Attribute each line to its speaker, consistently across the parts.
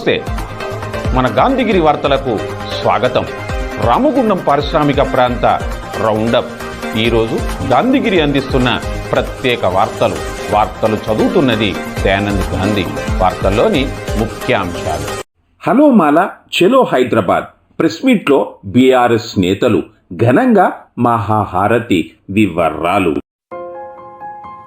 Speaker 1: నమస్తే. మన గాంధీగిరి వార్తలకు స్వాగతం. రామగుండం పారిశ్రామిక ప్రాంత రౌండప్. ఈరోజు గాంధీగిరి అందిస్తున్న ప్రత్యేక వార్తలు. వార్తలు చదువుతున్నది దయానంద్ గాంధీ. వార్తల్లోని ముఖ్యాంశాలు.
Speaker 2: హలో మాల చెలో హైదరాబాద్. ప్రెస్ మీట్లో బీఆర్ఎస్ నేతలు ఘనంగా మహాహారతి వివరాలు.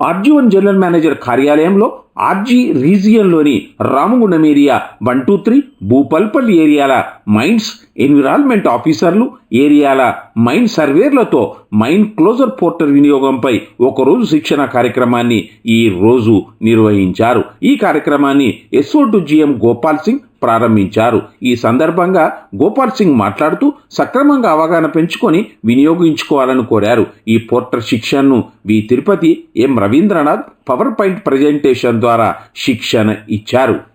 Speaker 2: RG one general manager కార్యాలయంలో RG రీజియన్లోని Ramagundam area one two three Bhupalpalli ఏరియాల mines environment ఆఫీసర్లు ఏరియాల మైన్ సర్వేర్లతో మైన్ క్లోజర్ పోర్టల్ వినియోగంపై ఒకరోజు శిక్షణ కార్యక్రమాన్ని ఈ రోజు నిర్వహించారు. ఈ కార్యక్రమాన్ని SO to GM Gopal Singh ప్రారంభించారు. ఈ సందర్భంగా గోపాల్ సింగ్ మాట్లాడుతూ సక్రమంగా అవగాహన పెంచుకొని వినియోగించుకోవాలని కోరారు. ఈ పోర్టల్ శిక్షణను V Tirupati M Ravindranath power point presentation ద్వారా శిక్షణ ఇచ్చారు.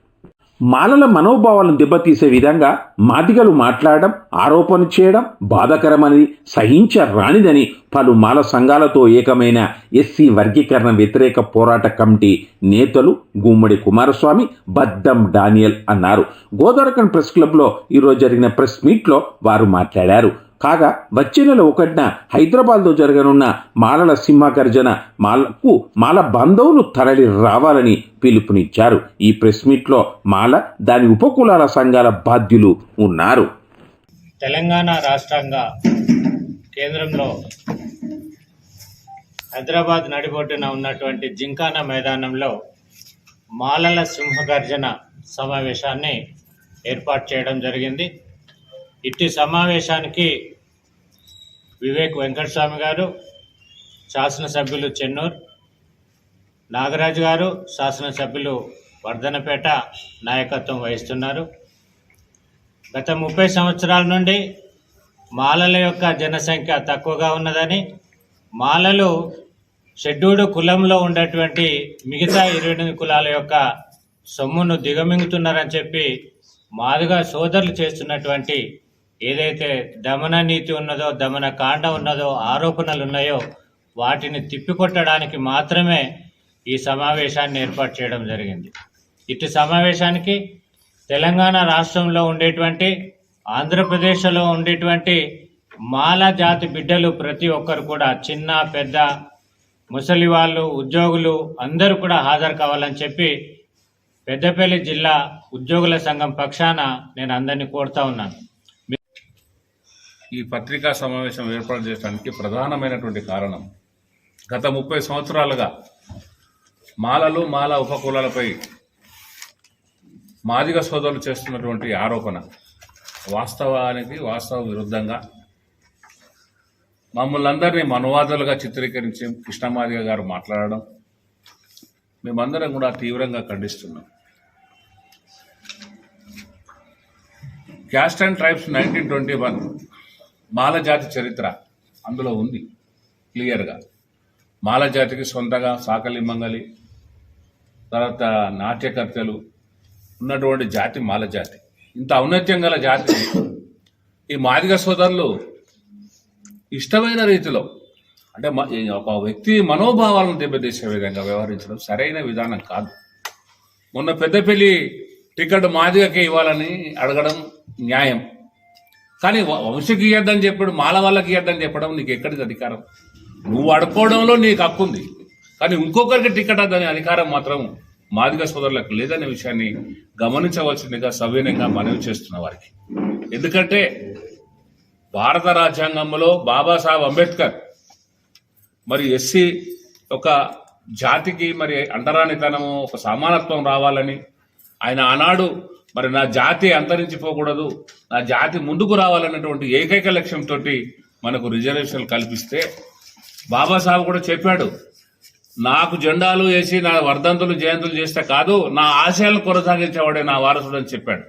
Speaker 2: మాలల మనోభావాలను దెబ్బతీసే విధంగా మాదిగలు మాట్లాడడం ఆరోపణ చేయడం బాధకరమని సహించరానిదని పలు మాల సంఘాలతో ఏకమైన ఎస్సీ వర్గీకరణ వ్యతిరేక పోరాట కమిటీ నేతలు గుమ్మడి కుమారస్వామి బద్దం డానియల్ అన్నారు. గోదావరికన్ ప్రెస్ క్లబ్లో ఈరోజు జరిగిన ప్రెస్ మీట్లో వారు మాట్లాడారు. కాగా వచ్చే నెల ఒకటిన హైదరాబాద్లో జరగనున్న మాలల సింహగర్జన మాలకు మాల బంధువులు తరలి రావాలని పిలుపునిచ్చారు. ఈ ప్రెస్ మీట్లో మాల దాని ఉపకులాల సంఘాల బాధ్యులు ఉన్నారు.
Speaker 3: తెలంగాణ రాష్ట్రంగా కేంద్రంలో హైదరాబాద్ నడిబొడ్డున ఉన్నటువంటి జింకానా మైదానంలో మాలల సింహగర్జన సమావేశాన్ని ఏర్పాటు చేయడం జరిగింది. ఇట్టి సమావేశానికి వివేక్ వెంకటస్వామి గారు శాసనసభ్యులు చెన్నూర్ నాగరాజు గారు శాసనసభ్యులు వర్ధనపేట నాయకత్వం వహిస్తున్నారు. గత ముప్పై సంవత్సరాల నుండి మాలల యొక్క జనసంఖ్య తక్కువగా ఉన్నదని మాలలు షెడ్యూల్డ్ కులంలో ఉండేటువంటి మిగతా ఇరవై ఎనిమిది కులాల యొక్క సొమ్మును దిగమింగుతున్నారని చెప్పి మాదిగా సోదరులు చేస్తున్నటువంటి ఏదైతే దమన నీతి ఉన్నదో దమన కాండ ఉన్నదో ఆరోపణలు ఉన్నాయో వాటిని తిప్పికొట్టడానికి మాత్రమే ఈ సమావేశాన్ని ఏర్పాటు చేయడం జరిగింది. ఇటు సమావేశానికి తెలంగాణ రాష్ట్రంలో ఉండేటువంటి ఆంధ్రప్రదేశ్లో ఉండేటువంటి మాల జాతి బిడ్డలు ప్రతి ఒక్కరు కూడా చిన్న పెద్ద ముసలి వాళ్ళు ఉద్యోగులు అందరూ కూడా హాజరు కావాలని చెప్పి పెద్దపల్లి జిల్లా ఉద్యోగుల సంఘం పక్షాన నేను అందరినీ కోరుతా ఉన్నాను.
Speaker 4: ఈ పత్రికా సమావేశం ఏర్పాటు చేయడానికి ప్రధానమైనటువంటి కారణం గత ముప్పై సంవత్సరాలుగా మాలలు మాల ఉపకులాలపై మాదిగ సోదరులు చేస్తున్నటువంటి ఆరోపణ వాస్తవానికి వాస్తవ విరుద్ధంగా మమ్మల్ని అందరినీ మనువాదులుగా చిత్రీకరించి కృష్ణమాదిగ గారు మాట్లాడడం మేమందరం కూడా తీవ్రంగా ఖండిస్తున్నాం. Caste and tribes nineteen twenty one మాలజాతి చరిత్ర అందులో ఉంది క్లియర్గా. మాల జాతికి సొంతగా సాకలి మంగలి తర్వాత నాట్యకర్తలు ఉన్నటువంటి జాతి మాలజాతి. ఇంత ఔన్నత్యం గల జాతి. ఈ మాదిగ సోదరులు ఇష్టమైన రీతిలో అంటే మ- ఈ ఒక వ్యక్తి మనోభావాలను దెబ్బతీసే విధంగా వ్యవహరించడం సరైన విధానం కాదు. మొన్న పెద్దపల్లి టికెట్ మాదిగకి ఇవ్వాలని అడగడం న్యాయం. కానీ వ- వంశకి ఇవ్వద్దని చెప్పాడు మాల వాళ్ళకి ఇవ్వద్దని చెప్పడం నీకు ఎక్కడిది అధికారం? నువ్వు అడుకోవడంలో నీకు హక్కు ఉంది. కానీ ఇంకొకరికి టికెట్ అద్దని అధికారం మాత్రం మాదిగ సోదరులకు లేదనే విషయాన్ని గమనించవలసిందిగా సవ్యంగా మనవి చేస్తున్న వారికి. ఎందుకంటే భారత రాజ్యాంగంలో బాబాసాహెబ్ అంబేద్కర్ మరి ఎస్సీ ఒక జాతికి మరి అంటరానితనము ఒక సమానత్వం రావాలని ఆయన ఆనాడు మరి నా జాతి అంతరించిపోకూడదు. నా జాతి ముందుకు రావాలన్నటువంటి ఏకైక లక్ష్యంతో మనకు రిజర్వేషన్లు కల్పిస్తే బాబాసాహెబ్ కూడా చెప్పాడు నాకు జెండాలు వేసి నా వర్ధంతులు జయంతులు చేస్తే కాదు నా ఆశయాలను కొనసాగించేవాడే నా వారసుడు అని చెప్పాడు.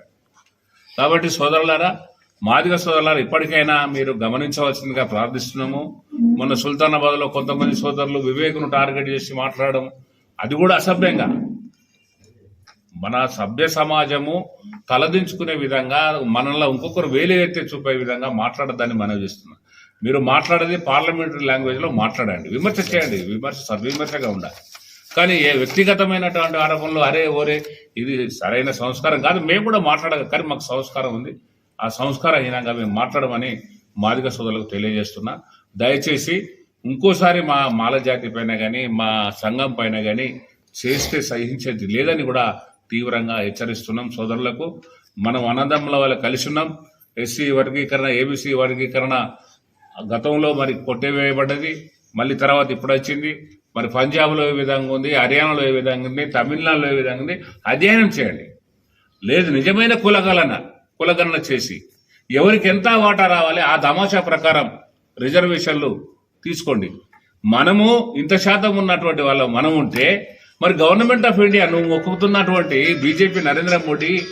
Speaker 4: కాబట్టి సోదరులారా మాదిగ సోదరులారా ఇప్పటికైనా మీరు గమనించవలసిందిగా ప్రార్థిస్తున్నాము. మొన్న సుల్తానాబాద్లో కొంతమంది సోదరులు వివేకును టార్గెట్ చేసి మాట్లాడడం అది కూడా అసభ్యంగా. మన సభ్య సమాజము తలదించుకునే విధంగా మనల్ని ఇంకొకరు వేలు ఎత్తి చూపే విధంగా మాట్లాడద్దని మనం చేస్తున్నాం. మీరు మాట్లాడేది పార్లమెంటరీ లాంగ్వేజ్లో మాట్లాడండి. విమర్శ చేయండి. విమర్శ సద్విమర్శగా ఉండాలి. కానీ ఏ వ్యక్తిగతమైనటువంటి ఆరోపణలు అరే ఓరే ఇది సరైన సంస్కారం కాదు. మేము కూడా మాట్లాడగ కానీ మాకు సంస్కారం ఉంది. ఆ సంస్కారహీనంగా మేము మాట్లాడమని మాదిగ సోదరులకు తెలియజేస్తున్నా. దయచేసి ఇంకోసారి మా మాల జాతి పైన కానీ మా సంఘం పైన కానీ చేస్తే సహించేది లేదని కూడా తీవ్రంగా హెచ్చరిస్తున్నాం సోదరులకు. మనం అన్నదమ్ముల వాళ్ళు కలిసి ఉన్నాం. ఎస్సీ వర్గీకరణ ఏబీసీ వర్గీకరణ గతంలో మరి కొట్టివేయబడ్డది మళ్ళీ తర్వాత ఇప్పుడు వచ్చింది. మరి పంజాబ్లో ఏ విధంగా ఉంది? హర్యానాలో ఏ విధంగా ఉంది? తమిళనాడులో ఏ విధంగా ఉంది? అధ్యయనం చేయండి. లేదు నిజమైన కులగలన కులగణన చేసి ఎవరికి ఎంత వాటా రావాలి? ఆ తమాషా ప్రకారం రిజర్వేషన్లు తీసుకోండి. మనము ఇంత శాతం ఉన్నటువంటి వాళ్ళం. మనం ఉంటే మరి గవర్నమెంట్ ఆఫ్ ఇండియా నువ్వు మొక్కుతున్నటువంటి బీజేపీ నరేంద్ర మోడీ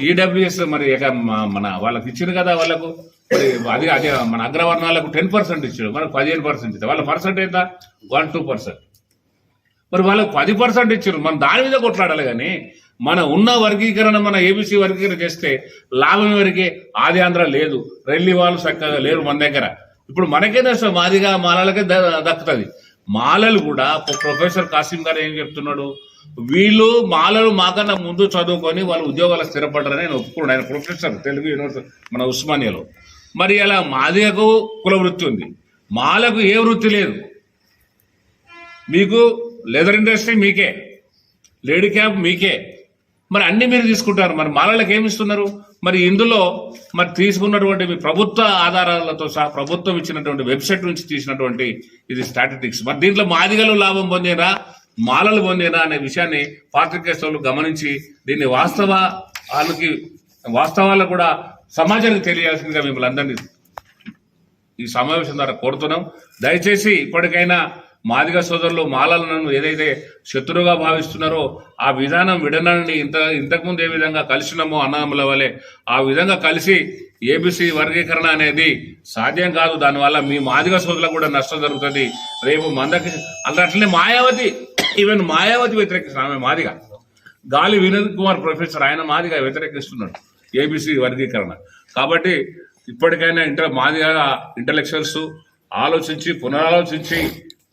Speaker 4: ఈడబ్ల్యూఎస్ మరి ఇక మన వాళ్ళకి ఇచ్చింది కదా వాళ్ళకు. మరి అది అదే మన అగ్రవర్ణాలకు టెన్ పర్సెంట్ ఇచ్చాడు. మనకు పదిహేను పర్సెంట్ ఇచ్చాడు. వాళ్ళ పర్సెంట్ ఎంత వన్ టూ పర్సెంట్. మరి వాళ్ళకి పది పర్సెంట్ ఇచ్చారు. మనం దాని మీద కొట్లాడాలి కానీ మన ఉన్న వర్గీకరణ మన ఏబీసీ వర్గీకరణ చేస్తే లాభం వరకే ఆది ఆంధ్ర లేదు. రెల్లి వాళ్ళు చక్కగా లేరు మన దగ్గర. ఇప్పుడు మనకే నష్టం. మాదిగా మాలలకే ద- దక్కుతుంది. మాలలు కూడా ప్రొఫెసర్ కాసిం గారు ఏం చెప్తున్నాడు? వీళ్ళు మాలలు మాకన్నా ముందు చదువుకొని వాళ్ళు ఉద్యోగాలు స్థిరపడ్డారని ఆయన ఒప్పుకున్నాడు ఆయన ప్రొఫెసర్ తెలుగు యూనివర్సిటీ మన ఉస్మానియాలో. మరి అలా మాదిగకు కుల వృత్తి ఉంది. మాలకు ఏ వృత్తి లేదు. మీకు లెదర్ ఇండస్ట్రీ మీకే లేడీ క్యాబ్ మీకే మరి అన్ని మీరు తీసుకుంటారు. మరి మాలలకు ఏమి ఇస్తున్నారు? మరి ఇందులో మరి తీసుకున్నటువంటి మీ ప్రభుత్వ ఆధారాలతో సహా ప్రభుత్వం ఇచ్చినటువంటి వెబ్సైట్ నుంచి తీసినటువంటి ఇది స్టాటిస్టిక్స్. మరి దీంట్లో మాదిగలు లాభం పొందేనా? మాలలు పొందేనా? అనే విషయాన్ని పాత్రికేశ్వరులు గమనించి దీన్ని వాస్తవానికి వాస్తవాలు కూడా సమాజానికి తెలియాల్సిందిగా మిమ్మల్ని అందరినీ ఈ సమావేశం ద్వారా కోరుతున్నాం. దయచేసి ఇప్పటికైనా మాదిగ సోదరులు మాలలను ఏదైతే శత్రువుగా భావిస్తున్నారో ఆ విధానం విడనాన్ని ఇంత ఇంతకుముందు ఏ విధంగా కలిసినామో అన్నదమ్ముల వలె ఆ విధంగా కలిసి ఏబిసి వర్గీకరణ అనేది సాధ్యం కాదు. దానివల్ల మీ మాదిగ సోదరులకు కూడా నష్టం జరుగుతుంది. రేపు మందకి అట్లనే మాయావతి ఈవెన్ మాయావతి వ్యతిరేకిస్తున్నారు. ఆమె మాదిగ. గాలి వినోద్ కుమార్ ప్రొఫెసర్ ఆయన మాదిగా వ్యతిరేకిస్తున్నాడు ఏబిసి వర్గీకరణ. కాబట్టి ఇప్పటికైనా ఇంటర్ మాదిగా ఇంటలెక్చువల్స్ ఆలోచించి పునరాలోచించి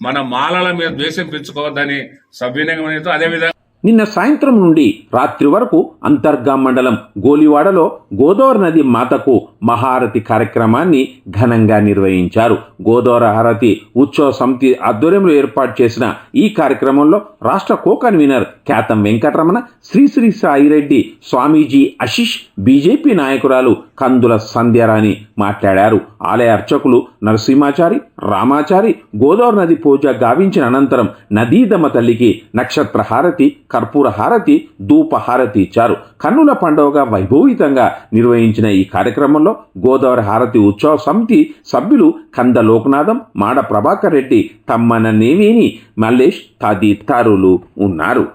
Speaker 4: మన మాలల మీద ద్వేషం పెంచుకోవద్దని సభ్యునితో అదేవిధంగా
Speaker 2: నిన్న సాయంత్రం నుండి రాత్రి వరకు అంతర్గా మండలం గోలివాడలో గోదావరి నది మాతకు మహారతి కార్యక్రమాన్ని ఘనంగా నిర్వహించారు. గోదావరి హారతి ఉత్సవ సమితి ఆధ్వర్యంలో ఏర్పాటు చేసిన ఈ కార్యక్రమంలో రాష్ట్ర co convener Khyatam Venkataramana Sri Sri Saireddy Swamiji Ashish BJP నాయకురాలు కందుల సంధ్యారాణి మాట్లాడారు. ఆలయ అర్చకులు నరసింహాచారి రామాచారి గోదావరి నది పూజ గావించిన అనంతరం నదీదమ తల్లికి నక్షత్ర హారతి కర్పూర హారతి ధూప హారతి ఇచ్చారు. కన్నుల పండుగగా వైభవీతంగా నిర్వహించిన ఈ కార్యక్రమంలో గోదావరి హారతి ఉత్సవ సమితి సభ్యులు కంద లోకనాథం మాడ ప్రభాకర్ రెడ్డి తమ్మన నేవేని మల్లేష్ తదితరులు ఉన్నారు.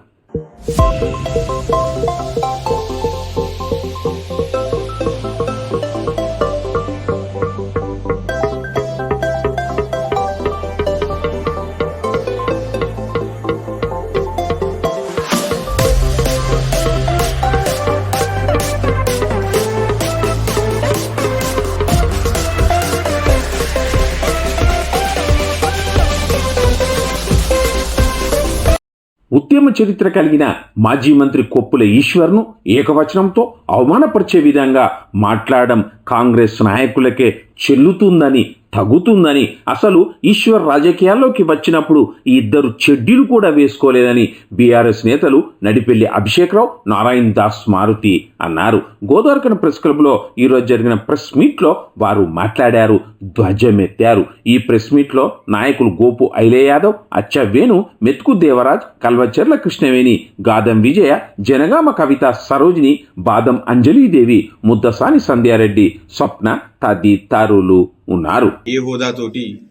Speaker 2: చరిత్ర కలిగిన మాజీ మంత్రి కొప్పుల ఈశ్వర్ను ఏకవచనంతో అవమానపరిచే విధంగా మాట్లాడడం కాంగ్రెస్ నాయకులకే చెల్లుతుందని తగుతుందని అసలు ఈశ్వర్ రాజకీయాల్లోకి వచ్చినప్పుడు ఈ ఇద్దరు చెడ్డీలు కూడా వేసుకోలేదని బీఆర్ఎస్ నేతలు నడిపెల్లి అభిషేక్రావు నారాయణ దాస్ మారుతి అన్నారు. గోదావరికన ప్రెస్ క్లబ్లో ఈరోజు జరిగిన ప్రెస్ మీట్లో వారు మాట్లాడారు ధ్వజమెత్తారు. ఈ ప్రెస్ మీట్లో నాయకులు గోపు ఐలే యాదవ్ అచ్చ వేణు మెతుకు దేవరాజ్ కల్వచెర్ల కృష్ణవేణి గాదం విజయ జనగామ కవిత సరోజిని బాదం అంజలీదేవి ముద్దసాని సంధ్యారెడ్డి స్వప్న తదితరులు ఉన్నారు.
Speaker 5: ఏ హోదాతోటి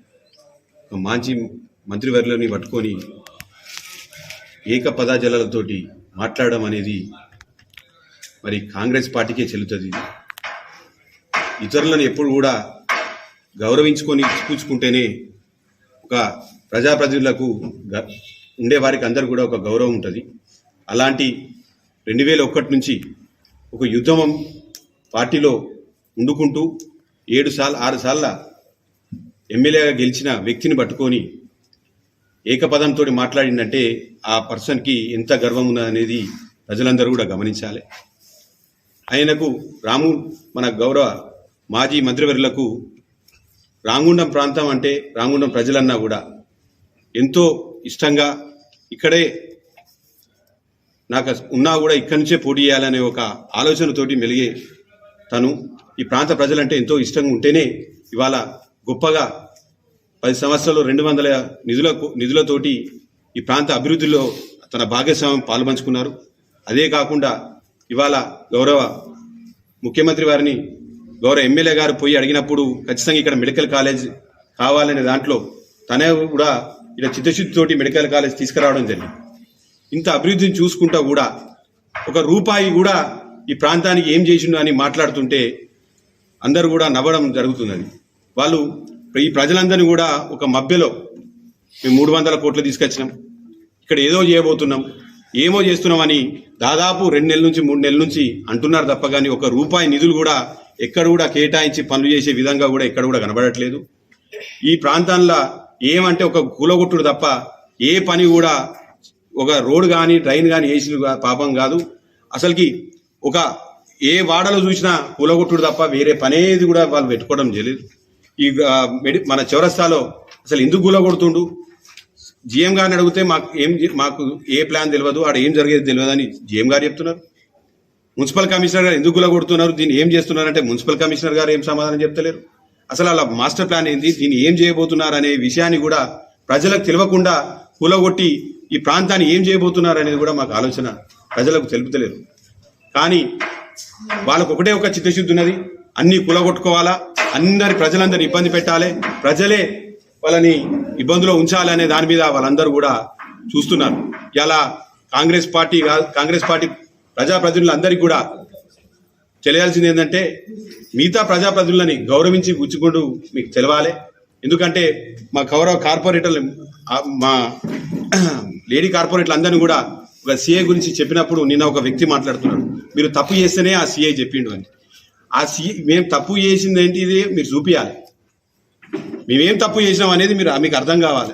Speaker 5: ఒక మంత్రివర్యులని పట్టుకొని ఏక పదాజలాలతోటి మాట్లాడడం అనేది మరి కాంగ్రెస్ పార్టీకే చెల్లుతుంది. ఇతరులను ఎప్పుడు కూడా గౌరవించుకొని ఇచ్చిపుచ్చుకుంటేనే ఒక ప్రజాప్రతినిధులకు గ- ఉండే వారికి అందరు కూడా ఒక గౌరవం ఉంటుంది. అలాంటి రెండు వేల ఒకటి నుంచి ఒక యుద్ధమం పార్టీలో ఉండుకుంటూ ఏడు సార్లు ఆరు సార్ల ఎమ్మెల్యేగా గెలిచిన వ్యక్తిని పట్టుకొని ఏకపదంతో మాట్లాడిందంటే ఆ పర్సన్కి ఎంత గర్వం ఉన్నదనేది ప్రజలందరూ కూడా గమనించాలి. ఆయనకు రాము మన గౌరవ మాజీ మంత్రివర్యులకు రాంగుండం ప్రాంతం అంటే రాంగుండం ప్రజలన్నా కూడా ఎంతో ఇష్టంగా ఇక్కడే నాకు ఉన్నా కూడా ఇక్కడి నుంచే పోటీ చేయాలనే ఒక ఆలోచనతోటి మెలిగే తను. ఈ ప్రాంత ప్రజలంటే ఎంతో ఇష్టంగా ఉంటేనే ఇవాళ గొప్పగా పది సంవత్సరాలు రెండు వందల నిధులకు నిధులతోటి ఈ ప్రాంత అభివృద్ధిలో తన భాగస్వామ్యం పాల్పంచుకున్నారు. అదే కాకుండా ఇవాళ గౌరవ ముఖ్యమంత్రి వారిని గౌరవ ఎమ్మెల్యే గారు పోయి అడిగినప్పుడు ఖచ్చితంగా ఇక్కడ మెడికల్ కాలేజ్ కావాలనే దాంట్లో తనే కూడా ఇక్కడ చిత్తశుద్ధితోటి మెడికల్ కాలేజ్ తీసుకురావడం జరిగింది. ఇంత అభివృద్ధిని చూసుకుంటా కూడా ఒక రూపాయి కూడా ఈ ప్రాంతానికి ఏం చేసిండు అని మాట్లాడుతుంటే అందరూ కూడా నవ్వడం జరుగుతున్నది. వాళ్ళు ఈ ప్రజలందరినీ కూడా ఒక మభ్యలో మేము మూడు వందల కోట్లు తీసుకొచ్చినాం. ఇక్కడ ఏదో చేయబోతున్నాం. ఏమో చేస్తున్నామని దాదాపు రెండు నెలల నుంచి మూడు నెలల నుంచి అంటున్నారు తప్ప కానీ ఒక రూపాయి నిధులు కూడా ఎక్కడ కూడా కేటాయించి పనులు చేసే విధంగా కూడా ఎక్కడ కూడా కనబడట్లేదు. ఈ ప్రాంతంలో ఏమంటే ఒక కూలగొట్టుడు తప్ప ఏ పని కూడా ఒక రోడ్ కానీ ట్రైన్ కానీ వేసిన పాపం కాదు. అసలుకి ఒక ఏ వాడలో చూసినా కూలగొట్టుడు తప్ప వేరే పనేది కూడా వాళ్ళు పెట్టుకోవడం జరిగింది ఈ మెడి మన చౌరస్తాలో అసలు ఎందుకు కూలగొడుతుండు? జిఎం గారిని అడిగితే మాకు ఏం మాకు ఏ ప్లాన్ తెలియదు ఆడ ఏం జరిగేది తెలియదు అని జిఎం గారు చెప్తున్నారు. మున్సిపల్ కమిషనర్ గారు ఎందుకు కొడుతున్నారు దీన్ని ఏం చేస్తున్నారంటే మున్సిపల్ కమిషనర్ గారు ఏం సమాధానం చెప్తలేరు. అసలు అలా మాస్టర్ ప్లాన్ ఏంది? దీన్ని ఏం చేయబోతున్నారు అనే విషయాన్ని కూడా ప్రజలకు తెలియకుండా కూలగొట్టి ఈ ప్రాంతాన్ని ఏం చేయబోతున్నారు అనేది కూడా మాకు ఆలోచన. ప్రజలకు తెలుపుతలేరు. కానీ వాళ్ళకు ఒకటే ఒక చిత్తశుద్ధి ఉన్నది. అన్ని కులగొట్టుకోవాలా అందరి ప్రజలందరినీ ఇబ్బంది పెట్టాలి ప్రజలే వాళ్ళని ఇబ్బందులో ఉంచాలి అనే దాని మీద వాళ్ళందరూ కూడా చూస్తున్నారు. ఇలా కాంగ్రెస్ పార్టీ కాంగ్రెస్ పార్టీ ప్రజాప్రతినిధులందరికీ కూడా తెలియాల్సింది ఏంటంటే మిగతా ప్రజాప్రతినిధులని గౌరవించి గుచ్చుకుంటూ మీకు తెలవాలి. ఎందుకంటే మా గౌరవ కార్పొరేటర్లు మా లేడీ కార్పొరేటర్లు అందరినీ కూడా ఒక సీఏ గురించి చెప్పినప్పుడు నిన్న ఒక వ్యక్తి మాట్లాడుతున్నాడు. మీరు తప్పు చేస్తేనే ఆ సీఏ చెప్పిండు అని. ఆ సీఏ మేము తప్పు చేసింది ఏంటి ఇది మీరు చూపించాలి మేమేం తప్పు చేసినాం అనేది మీరు మీకు అర్థం కావాలి.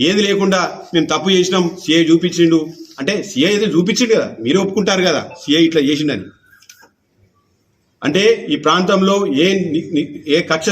Speaker 5: ఏది లేకుండా మేము తప్పు చేసినాం సీఏ చూపించిండు. అంటే సీఏ అయితే చూపించిండు కదా. మీరు ఒప్పుకుంటారు కదా సీఏ ఇట్లా చేసిండని. అంటే ఈ ప్రాంతంలో ఏ ఏ కక్ష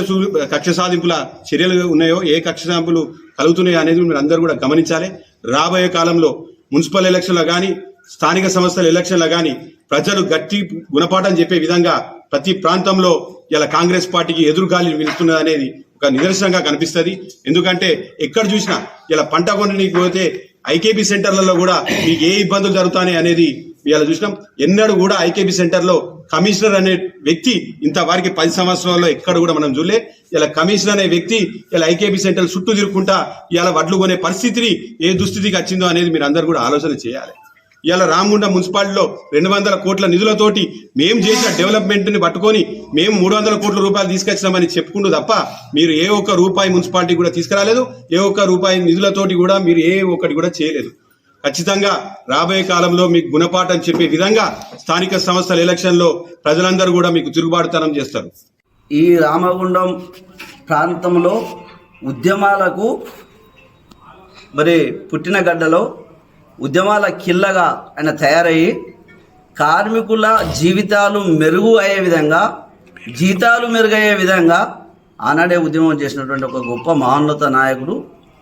Speaker 5: కక్ష సాధింపుల చర్యలు ఉన్నాయో ఏ కక్ష సాధింపులు కలుగుతున్నాయో అనేది మీరు అందరూ కూడా గమనించాలి. రాబోయే కాలంలో మున్సిపల్ ఎలక్షన్లో కానీ స్థానిక సంస్థల ఎలక్షన్లో కానీ ప్రజలు గట్టి గుణపాఠం చెప్పే విధంగా ప్రతి ప్రాంతంలో ఇలా కాంగ్రెస్ పార్టీకి ఎదురుగాలి నిలుస్తున్నది అనేది ఒక నిదర్శనంగా కనిపిస్తుంది. ఎందుకంటే ఎక్కడ చూసినా ఇలా పంట కొనడానికి పోతే ఐకేపీ సెంటర్లలో కూడా మీకు ఏ ఇబ్బందులు జరుగుతాయి అనేది ఇలా చూసినాం. ఎన్నడూ కూడా ఐకేపీ సెంటర్లో కమిషనర్ అనే వ్యక్తి ఇంత వారికి పది సంవత్సరాల్లో ఎక్కడ కూడా మనం చూడలే. ఇలా కమిషనర్ అనే వ్యక్తి ఇలా ఐకేపీ సెంటర్ చుట్టూ తిరుగుకుంటా ఇలా వడ్లు కొనే పరిస్థితిని ఏ దుస్థితికి వచ్చిందో అనేది మీరు అందరూ కూడా ఆలోచన చేయాలి. ఇవాళ రామగుండ మున్సిపాలిటీలో రెండు వందల కోట్ల నిధులతోటి మేము చేసిన డెవలప్మెంట్ని పట్టుకొని మేము మూడు వందల కోట్ల రూపాయలు తీసుకొచ్చినామని చెప్పుకుంటూ తప్ప మీరు ఏ ఒక్క రూపాయి మున్సిపాలిటీ కూడా తీసుకురాలేదు. ఏ ఒక్క రూపాయి నిధులతోటి కూడా మీరు ఏ ఒక్కటి కూడా చేయలేదు. ఖచ్చితంగా రాబోయే కాలంలో మీకు గుణపాఠం చెప్పే విధంగా స్థానిక సంస్థల ఎలక్షన్లో ప్రజలందరూ కూడా మీకు తిరుగుబాటుతనం చేస్తారు.
Speaker 6: ఈ రామగుండం ప్రాంతంలో ఉద్యమాలకు మరి పుట్టిన గడ్డలో ఉద్యమాల కిల్లగా ఆయన తయారయ్యి కార్మికుల జీవితాలు మెరుగు అయ్యే విధంగా జీతాలు మెరుగయ్యే విధంగా ఆనాడే ఉద్యమం చేసినటువంటి ఒక గొప్ప మహోన్నత నాయకుడు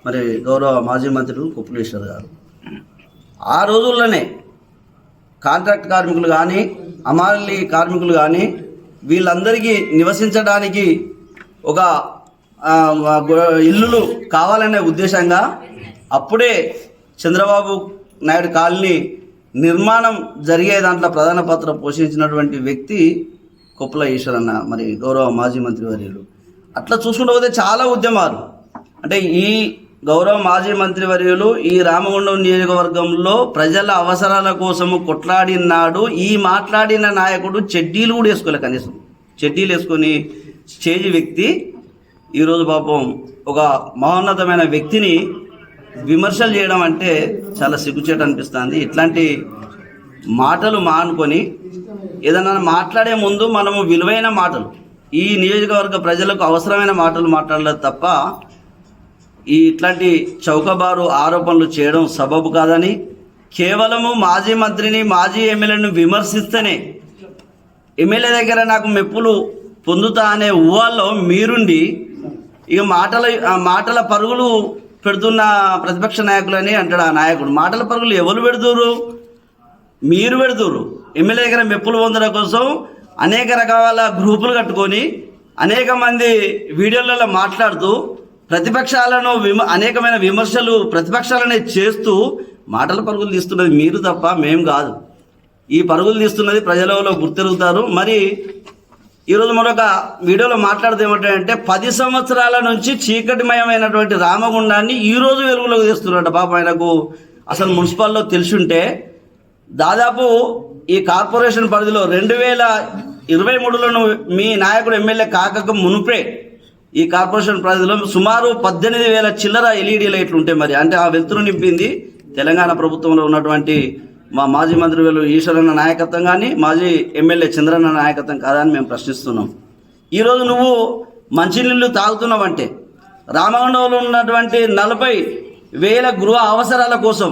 Speaker 6: మరి గౌరవ మాజీ మంత్రులు కుప్పలేశ్వర్ గారు. ఆ రోజుల్లోనే కాంట్రాక్ట్ కార్మికులు కానీ అమాలి కార్మికులు కానీ వీళ్ళందరికీ నివసించడానికి ఒక ఇల్లులు కావాలనే ఉద్దేశంగా అప్పుడే చంద్రబాబు నాయుడు కాలనీ నిర్మాణం జరిగే దాంట్లో ప్రధాన పాత్ర పోషించినటువంటి వ్యక్తి కొప్పుల ఈశ్వరన్న మరి గౌరవ మాజీ మంత్రి వర్యులు అట్లా చూసుకుంటూ పోతే చాలా ఉద్యమాలు. అంటే ఈ గౌరవ మాజీ మంత్రివర్యులు ఈ రామగుండం నియోజకవర్గంలో ప్రజల అవసరాల కోసము కొట్లాడినాడు. ఈ మాట్లాడిన నాయకుడు చెడ్డీలు కూడా వేసుకోలే కనీసం. చెడ్డీలు వేసుకొని స్టేజ్ వ్యక్తి ఈరోజు పాపం ఒక మహోన్నతమైన వ్యక్తిని విమర్శలు చేయడం అంటే చాలా సిగ్గుచేట అనిపిస్తుంది. ఇట్లాంటి మాటలు మానుకొని ఏదైనా మాట్లాడే ముందు మనము విలువైన మాటలు ఈ నియోజకవర్గ ప్రజలకు అవసరమైన మాటలు మాట్లాడలేదు తప్ప ఈ ఇట్లాంటి చౌకబారు ఆరోపణలు చేయడం సబబు కాదని కేవలము మాజీ మంత్రిని మాజీ ఎమ్మెల్యేను విమర్శిస్తేనే ఎమ్మెల్యే దగ్గర నాకు మెప్పులు పొందుతా అనే ఊహల్లో మీరుండి ఇక మాటల మాటల పరుగులు పెడుతున్న ప్రతిపక్ష నాయకులని అంటాడు ఆ నాయకుడు. మాటల పరుగులు ఎవరు పెడుతురు మీరు పెడుతురు ఎమ్మెల్యే దగ్గర మెప్పులు పొందడం కోసం అనేక రకాల గ్రూపులు కట్టుకొని అనేక మంది వీడియోలలో మాట్లాడుతూ ప్రతిపక్షాలను విమ అనేకమైన విమర్శలు ప్రతిపక్షాలనే చేస్తూ మాటల పరుగులు తీస్తున్నది మీరు తప్ప మేం కాదు. ఈ పరుగులు తీస్తున్నది ప్రజలలో గుర్తెరుగుతారు. మరి ఈరోజు మరొక వీడియోలో మాట్లాడితే ఏమంటాడంటే పది సంవత్సరాల నుంచి చీకటిమయమైనటువంటి రామగుండాన్ని ఈ రోజు వెలుగులోకి తీస్తున్నాడు పాప ఆయనకు. అసలు మున్సిపాల్లో తెలిసుంటే దాదాపు ఈ కార్పొరేషన్ పరిధిలో రెండు వేల ఇరవై మూడులో మీ నాయకుడు ఎమ్మెల్యే కాకకు మునుపే ఈ కార్పొరేషన్ పరిధిలో సుమారు పద్దెనిమిది వేల చిల్లర ఎల్ఈడి లైట్లు ఉంటాయి మరి అంటే ఆ వెలుతురు నింపింది తెలంగాణ ప్రభుత్వంలో ఉన్నటువంటి మా మాజీ మంత్రి వేలు ఈశ్వరన్న నాయకత్వం కానీ మాజీ ఎమ్మెల్యే చంద్రన్న నాయకత్వం కాదని మేము ప్రశ్నిస్తున్నాం. ఈరోజు నువ్వు మంచినీళ్ళు తాగుతున్నావంటే రామగుండంలో ఉన్నటువంటి నలభై వేల గృహ అవసరాల కోసం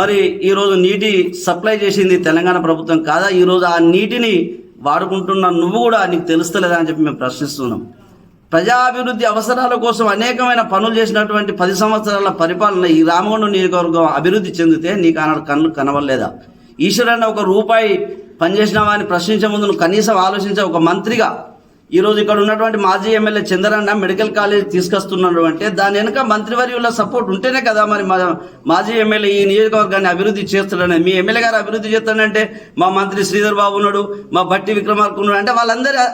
Speaker 6: మరి ఈరోజు నీటి సప్లై చేసింది తెలంగాణ ప్రభుత్వం కాదా? ఈరోజు ఆ నీటిని వాడుకుంటున్న నువ్వు కూడా నీకు తెలుస్తలేదా అని చెప్పి మేము ప్రశ్నిస్తున్నాం. ప్రజాభివృద్ధి అవసరాల కోసం అనేకమైన పనులు చేసినటువంటి పది సంవత్సరాల పరిపాలన ఈ రామగుండం నియోజకవర్గం అభివృద్ధి చెందితే నీకు ఆనాడు కళ్ళు కనవలేదా ఈశ్వరన్న ఒక రూపాయి పనిచేసినావా అని ప్రశ్నించే ముందు నువ్వు కనీసం ఆలోచించే ఒక మంత్రిగా ఈరోజు ఇక్కడ ఉన్నటువంటి మాజీ ఎమ్మెల్యే చంద్రన్న మెడికల్ కాలేజ్ తీసుకొస్తున్నాడు అంటే దాని వెనుక మంత్రివర్యుల సపోర్ట్ ఉంటేనే కదా మరి మా మాజీ ఎమ్మెల్యే ఈ నియోజకవర్గాన్ని అభివృద్ధి చేస్తున్నాడు మీ ఎమ్మెల్యే గారు అభివృద్ధి చేస్తాడంటే మా మంత్రి శ్రీధర్ బాబు ఉన్నాడు మా భట్టి విక్రమార్కు ఉన్నాడు అంటే వాళ్ళందరూ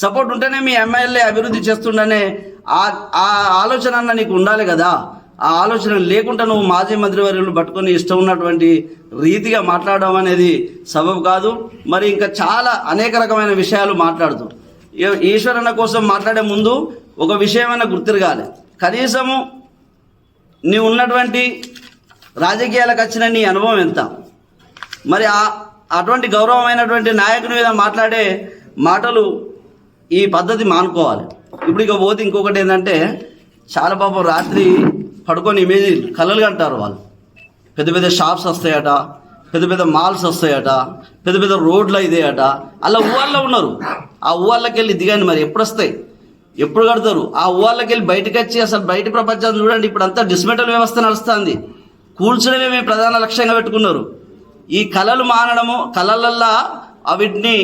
Speaker 6: సపోర్ట్ ఉంటేనే మీ ఎమ్మెల్యే అభివృద్ధి చేస్తుండనే ఆ ఆ ఆలోచన అన్న నీకు ఉండాలి కదా? ఆ ఆలోచన లేకుండా నువ్వు మాజీ మంత్రివర్యులు పట్టుకొని ఇష్టం ఉన్నటువంటి రీతిగా మాట్లాడడం అనేది సబబు కాదు. మరి ఇంకా చాలా అనేక రకమైన విషయాలు మాట్లాడుతూ. ఈశ్వరన్న కోసం మాట్లాడే ముందు ఒక విషయమైనా గుర్తిరగాలి. కనీసము నీ ఉన్నటువంటి రాజకీయాలకు వచ్చిన నీ అనుభవం ఎంత? మరి ఆ అటువంటి గౌరవమైనటువంటి నాయకుని మీద మాట్లాడే మాటలు ఈ పద్ధతి మానుకోవాలి. ఇప్పుడు ఇక పోతే ఇంకొకటి ఏంటంటే చాలా పాపం రాత్రి పడుకొని ఇమేజ్ కలలు అంటారు వాళ్ళు. పెద్ద పెద్ద షాప్స్ వస్తాయట పెద్ద పెద్ద మాల్స్ వస్తాయట పెద్ద పెద్ద రోడ్లు ఇదేయట. అలా ఊళ్ళో ఉన్నారు. ఆ ఊళ్ళకి వెళ్ళి దిగండి మరి ఎప్పుడు వస్తాయి ఎప్పుడు కడతారు? ఆ ఊళ్ళకి వెళ్ళి బయటకు వచ్చి అసలు బయట ప్రపంచాన్ని చూడండి ఇప్పుడు అంతా డిస్మెటల్ వ్యవస్థ నడుస్తుంది. కూల్చడమే మేము ప్రధాన లక్ష్యంగా పెట్టుకున్నారు. ఈ కళలు మానడము కళలల్లా వీటిని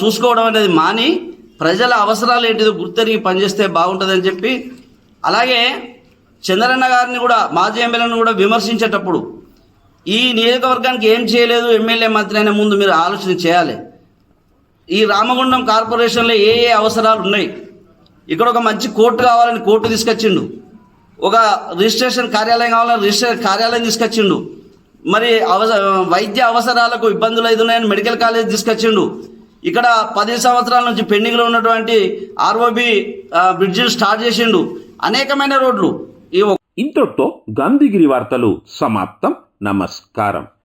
Speaker 6: చూసుకోవడం అనేది మాని ప్రజల అవసరాలు ఏంటిదో గుర్తెరిగి పనిచేస్తే బాగుంటుందని చెప్పి అలాగే చంద్రన్న గారిని కూడా మాజీ ఎమ్మెల్యేను కూడా విమర్శించేటప్పుడు ఈ నియోజకవర్గానికి ఏం చేయలేదు ఎమ్మెల్యే మంత్రి అనే ముందు మీరు ఆలోచన చేయాలి. ఈ రామగుండం కార్పొరేషన్లో ఏ ఏ అవసరాలు ఉన్నాయి? ఇక్కడ ఒక మంచి కోర్టు కావాలని కోర్టు తీసుకొచ్చిండు. ఒక రిజిస్ట్రేషన్ కార్యాలయం కావాలని రిజిస్ట్రేషన్ కార్యాలయం తీసుకొచ్చిండు. మరి అవస వైద్య అవసరాలకు ఇబ్బందులు అవుతున్నాయని మెడికల్ కాలేజ్ తీసుకొచ్చిండు. ఇక్కడ పది సంవత్సరాల నుంచి పెండింగ్లో ఉన్నటువంటి ఆర్ఓబి బ్రిడ్జ్ స్టార్ట్ చేసిండు. అనేకమైన రోడ్లు. ఈ
Speaker 2: ఇంతటితో గాంధీగిరి వార్తలు సమాప్తం. నమస్కారం.